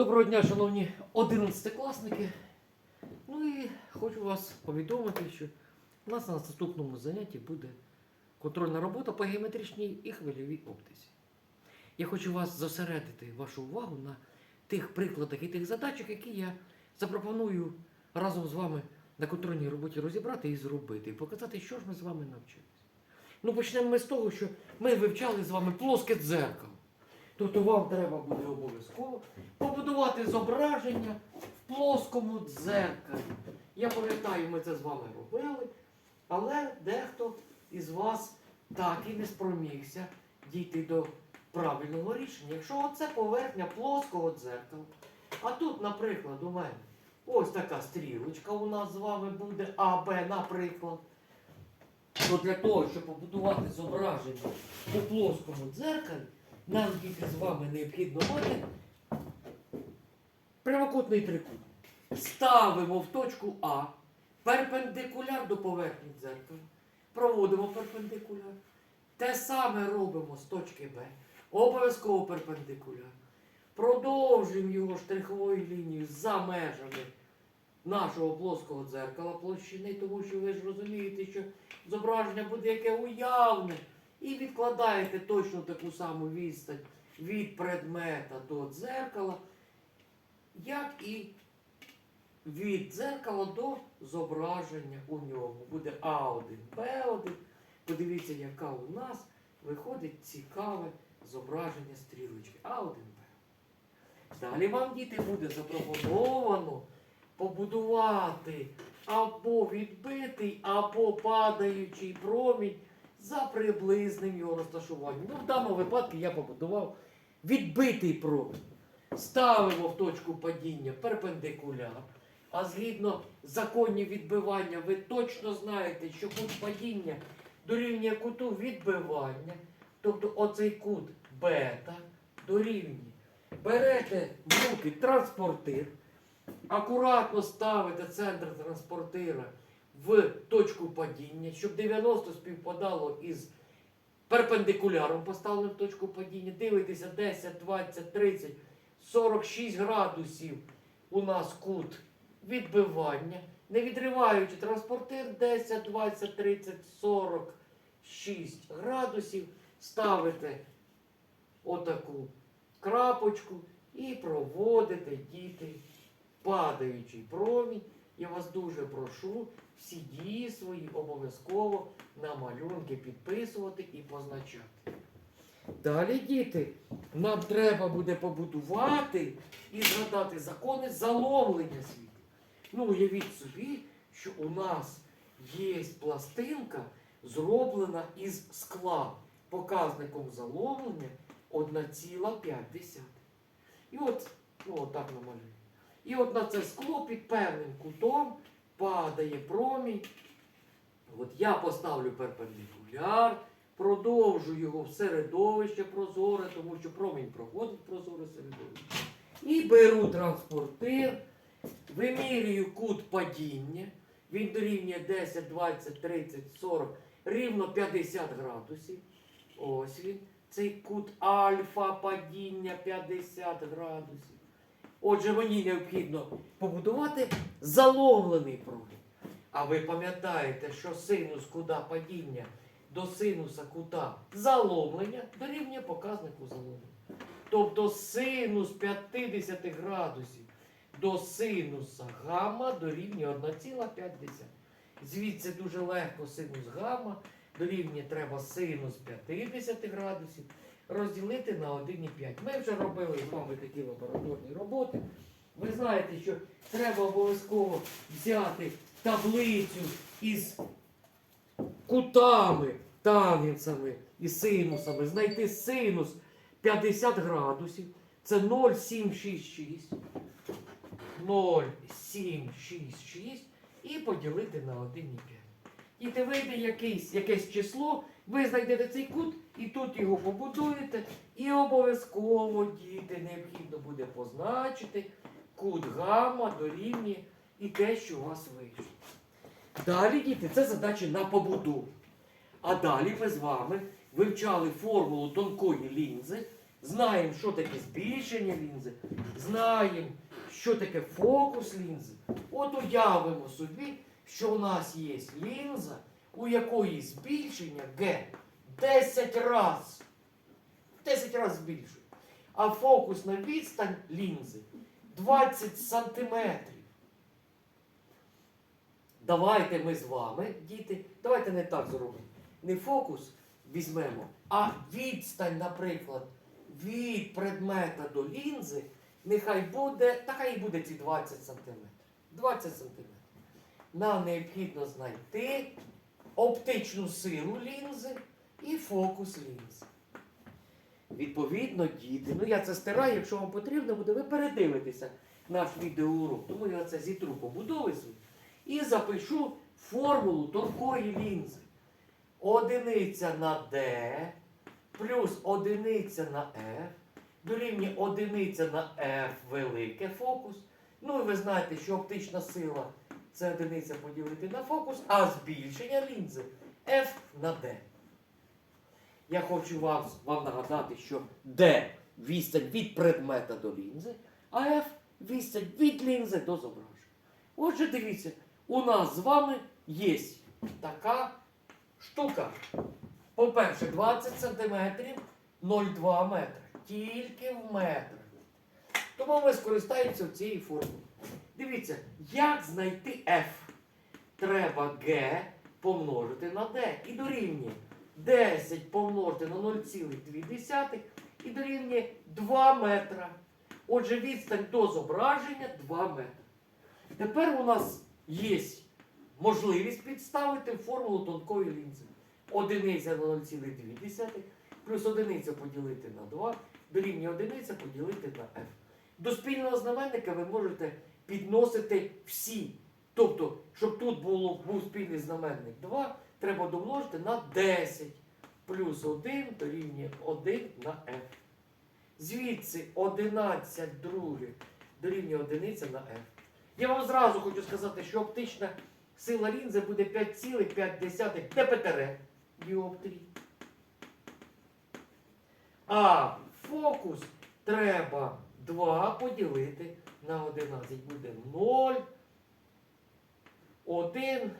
Доброго дня, шановні 11-класники. Ну і хочу вас повідомити, що у нас на наступному занятті буде контрольна робота по геометричній і хвильовій оптиці. Я хочу вас зосередити вашу увагу на тих прикладах і тих задачах, які я запропоную разом з вами на контрольній роботі розібрати і зробити, і показати, що ж ми з вами навчилися. Ну, почнемо ми з того, що ми вивчали з вами плоске дзеркало. Тобто вам треба буде обов'язково побудувати зображення в плоскому дзеркалі. Я пам'ятаю, ми це з вами робили, але дехто із вас так і не спромігся дійти до правильного рішення. Якщо оце поверхня плоского дзеркала, а тут, наприклад, у мене ось така стрілочка у нас з вами буде АБ, наприклад. То для того, щоб побудувати зображення у плоскому дзеркалі, нам діти з вами необхідно мати прямокутний трикутник. Ставимо в точку А перпендикуляр до поверхні дзеркала. Проводимо перпендикуляр. Те саме робимо з точки Б. Обов'язково перпендикуляр. Продовжуємо його штриховою лінією за межами нашого плоского дзеркала площини, тому що ви ж розумієте, що зображення буде яке уявне. І відкладаєте точно таку саму відстань від предмета до дзеркала, як і від дзеркала до зображення у ньому. Буде А1, Б1. Подивіться, яка у нас виходить цікаве зображення стрілочки. А1, Б. Далі вам, діти, буде запропоновано побудувати або відбитий, або падаючий промінь за приблизним його розташуванням. Ну, в даному випадку я побудував відбитий промінь. Ставимо в точку падіння перпендикуляр. А згідно законів відбивання, ви точно знаєте, що кут падіння дорівнює куту відбивання. Тобто оцей кут бета дорівнює. Берете в руки транспортир, акуратно ставите центр транспортира в точку падіння, щоб 90 співпадало із перпендикуляром поставленим в точку падіння. Дивитеся 10, 20, 30, 46 градусів у нас кут відбивання. Не відриваючи транспортир 10, 20, 30, 46 градусів, ставите отаку крапочку і проводите діти падаючий промінь. Я вас дуже прошу всі дії свої обов'язково на малюнки підписувати і позначати. Далі, діти, нам треба буде побудувати і згадати закони заломлення світу. Ну, уявіть собі, що у нас є пластинка, зроблена із скла, показником заломлення 1,5. І от, ну, отак намалюю. І от на це скло під певним кутом падає промінь. От я поставлю перпендикуляр, продовжу його в середовище прозоре, тому що промінь проходить в прозоре середовище. І беру транспортир, вимірюю кут падіння. Він дорівнює 10, 20, 30, 40, рівно 50 градусів. Ось він. Цей кут альфа падіння 50 градусів. Отже, мені необхідно побудувати заломлений промінь. А ви пам'ятаєте, що синус кута падіння до синуса кута заломлення дорівнює показнику заломлення. Тобто синус 50 градусів до синуса гамма дорівнює 1,5. Звідси дуже легко синус гамма дорівнює треба синус 50 градусів розділити на 1,5. Ми вже робили з вами такі лабораторні роботи. Ви знаєте, що треба обов'язково взяти таблицю із кутами, тангенсами і синусами, знайти синус 50 градусів. Це 0,766. 0,766 і поділити на 1,5. І те вийде якесь, якесь число, ви знайдете цей кут і тут його побудуєте. І обов'язково діти необхідно буде позначити кут гамма дорівнює і те, що у вас вийшло. Далі, діти, це задача на побудову. А далі ми з вами вивчали формулу тонкої лінзи знаємо, що таке збільшення лінзи, знаємо, що таке фокус лінзи. От уявимо собі, що у нас є лінза, у якої збільшення Г 10 разів. 10 разів збільшує. А фокусна відстань лінзи 20 сантиметрів. Давайте ми з вами, діти, давайте не так зробимо. Не фокус візьмемо, а відстань, наприклад, від предмета до лінзи, нехай буде, та хай і буде ці 20 сантиметрів. 20 сантиметрів. Нам необхідно знайти оптичну силу лінзи і фокус лінзи. Відповідно, діти, ну я це стираю, якщо вам потрібно буде, ви передивитеся наш відеоурок. Тому я це зітру побудови і запишу формулу тонкої лінзи. Одиниця на D плюс одиниця на F дорівнює одиниця на F велике фокус. Ну і ви знаєте, що оптична сила це одиниця поділити на фокус, а збільшення лінзи F на D. Я хочу вам, вам нагадати, що D відстань від предмета до лінзи, а F відстань від лінзи до зображення. Отже, дивіться, у нас з вами є така штука. По-перше, 20 см 0,2 метри. Тільки в метрах. Тому ми скористаємося цією формулою. Дивіться, як знайти F? Треба G помножити на D. І дорівнює 10 помножити на 0,2 і дорівнює 2 метра. Отже, відстань до зображення 2 метри. Тепер у нас є можливість підставити формулу тонкої лінзи. Одиниця на 0,2 плюс одиниця поділити на 2 дорівнює одиниця поділити на f. До спільного знаменника ви можете підносити всі. Тобто, щоб тут було, був спільний знаменник 2, треба домножити на 10 плюс 1 дорівнює 1 на f. Звідси 11 других дорівнює 1 на f. Я вам зразу хочу сказати, що оптична сила лінзи буде 5,5 ДПТР діоптрій. А фокус треба 2 поділити на 11. Буде 0, 1,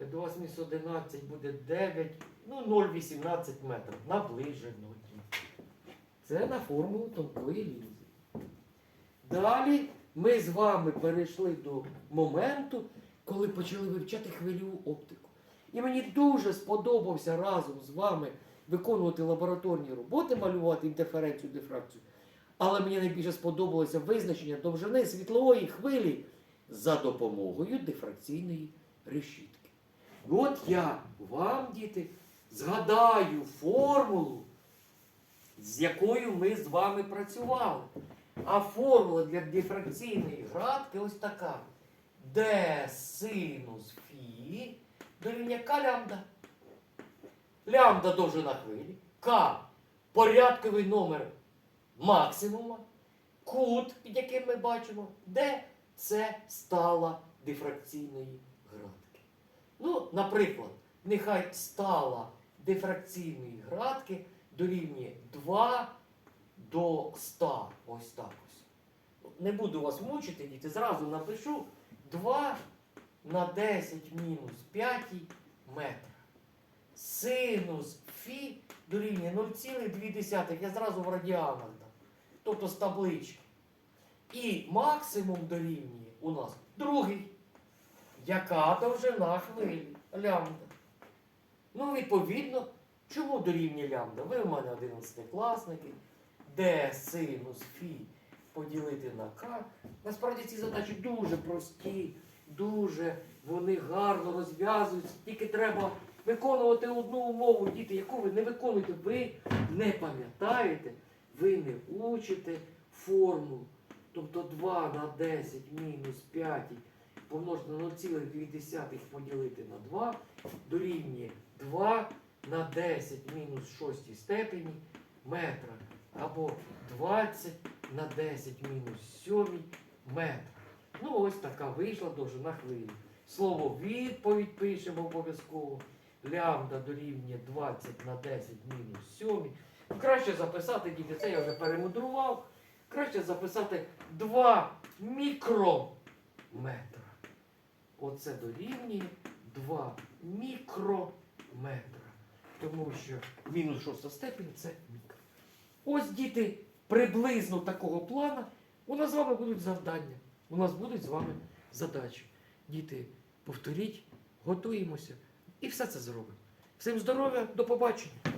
2 мінус 11 буде 9, ну 0,18 метрів. Наближено. Це на формулу тонкої лінзи. Далі ми з вами перейшли до моменту, коли почали вивчати хвильову оптику. І мені дуже сподобався разом з вами виконувати лабораторні роботи, малювати інтерференцію, дифракцію. Але мені найбільше сподобалося визначення довжини світлової хвилі за допомогою дифракційної решітки. От я вам, діти, згадаю формулу, з якою ми з вами працювали. А формула для дифракційної градки ось така. Д синус фі дорівнює К лямбда. Лямбда довжина хвилі. К порядковий номер максимума. Кут, під яким ми бачимо, Д це стала дифракційної градки. Ну, наприклад, нехай стала дифракційної градки дорівнює 2 до 100. Ось так ось. Не буду вас мучити, діти, зразу напишу 2 на 10 мінус 5 метра. Синус фі дорівнює 0,2. Я зразу в радіанах дам. Тобто з таблички. І максимум дорівнює у нас другий. Яка довжина хвилі? Лямбда. Ну, відповідно, чому дорівнює лямбда? Ви у мене 11 класники. Де синус фі поділити на К. Насправді ці задачі дуже прості, дуже вони гарно розв'язуються. Тільки треба виконувати одну умову, діти, яку ви не виконуєте, ви не пам'ятаєте, ви не учите формулу. Тобто 2 на 10 мінус 5 помножити на 0,2 поділити на 2 дорівнює 2 на 10 мінус 6 степені метра або 20 на 10 мінус 7 метра. Ну ось така вийшла довжина хвилі. Слово відповідь пишемо обов'язково. Лямбда дорівнює 20 на 10 мінус 7. Краще записати, діти, це я вже перемудрував. Краще записати 2 мікрометра. Оце дорівнює 2 мікрометра. Тому що мінус шоста степінь це мікро. Ось діти приблизно такого плана. У нас з вами будуть завдання. У нас будуть з вами задачі. Діти, повторіть, готуємося і все це зробимо. Всім здоров'я, до побачення!